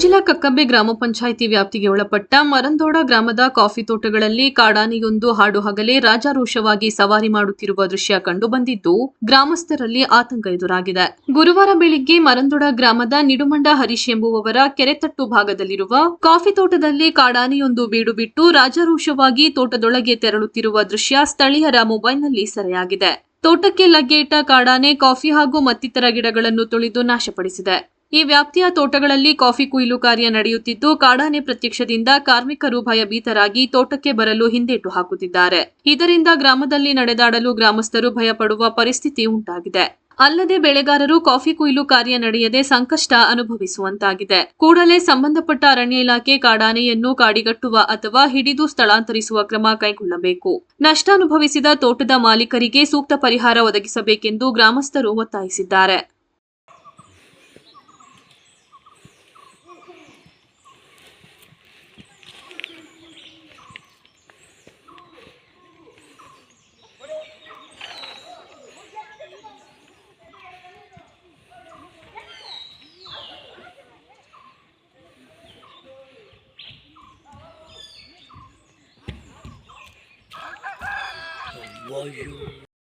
ಮಂಜಿಲಾ ಕಕ್ಕಂಬೆ ಗ್ರಾಮ ಪಂಚಾಯಿತಿ ವ್ಯಾಪ್ತಿಗೆ ಒಳಪಟ್ಟ ಮರಂದೋಡ ಗ್ರಾಮದ ಕಾಫಿ ತೋಟಗಳಲ್ಲಿ ಕಾಡಾನೆಯೊಂದು ಹಾಡು ಹಗಲೇ ರಾಜಾರೋಷವಾಗಿ ಸವಾರಿ ಮಾಡುತ್ತಿರುವ ದೃಶ್ಯ ಕಂಡುಬಂದಿದ್ದು ಗ್ರಾಮಸ್ಥರಲ್ಲಿ ಆತಂಕ ಎದುರಾಗಿದೆ. ಗುರುವಾರ ಬೆಳಿಗ್ಗೆ ಮರಂದೋಡ ಗ್ರಾಮದ ನಿಡುಮಂಡ ಹರೀಶ್ ಎಂಬುವವರ ಕೆರೆತಟ್ಟು ಭಾಗದಲ್ಲಿರುವ ಕಾಫಿ ತೋಟದಲ್ಲಿ ಕಾಡಾನೆಯೊಂದು ಬೀಡು ಬಿಟ್ಟು ರಾಜಾರೋಷವಾಗಿ ತೋಟದೊಳಗೆ ತೆರಳುತ್ತಿರುವ ದೃಶ್ಯ ಸ್ಥಳೀಯರ ಮೊಬೈಲ್ನಲ್ಲಿ ಸೆರೆಯಾಗಿದೆ. ತೋಟಕ್ಕೆ ಲಗ್ಗೆ ಇಟ್ಟ ಕಾಡಾನೆ ಕಾಫಿ ಹಾಗೂ ಮತ್ತಿತರ ಗಿಡಗಳನ್ನು ತುಳಿದು ನಾಶಪಡಿಸಿದೆ. ಈ ವ್ಯಾಪ್ತಿಯ ತೋಟಗಳಲ್ಲಿ ಕಾಫಿ ಕುಯ್ಲು ಕಾರ್ಯ ನಡೆಯುತ್ತಿದ್ದು, ಕಾಡಾನೆ ಪ್ರತ್ಯಕ್ಷದಿಂದ ಕಾರ್ಮಿಕರು ಭಯಭೀತರಾಗಿ ತೋಟಕ್ಕೆ ಬರಲು ಹಿಂದೇಟು ಹಾಕುತ್ತಿದ್ದಾರೆ. ಇದರಿಂದ ಗ್ರಾಮದಲ್ಲಿ ನಡೆದಾಡಲು ಗ್ರಾಮಸ್ಥರು ಭಯಪಡುವ ಪರಿಸ್ಥಿತಿ ಉಂಟಾಗಿದೆ. ಅಲ್ಲದೆ ಬೆಳೆಗಾರರು ಕಾಫಿ ಕುಯ್ಲು ಕಾರ್ಯ ನಡೆಯದೆ ಸಂಕಷ್ಟ ಅನುಭವಿಸುವಂತಾಗಿದೆ. ಕೂಡಲೇ ಸಂಬಂಧಪಟ್ಟ ಅರಣ್ಯ ಇಲಾಖೆ ಕಾಡಾನೆಯನ್ನು ಕಾಡಿಗಟ್ಟುವ ಅಥವಾ ಹಿಡಿದು ಸ್ಥಳಾಂತರಿಸುವ ಕ್ರಮ ಕೈಗೊಳ್ಳಬೇಕು. ನಷ್ಟ ಅನುಭವಿಸಿದ ತೋಟದ ಮಾಲೀಕರಿಗೆ ಸೂಕ್ತ ಪರಿಹಾರ ಒದಗಿಸಬೇಕೆಂದು ಗ್ರಾಮಸ್ಥರು ಒತ್ತಾಯಿಸಿದ್ದಾರೆ. volume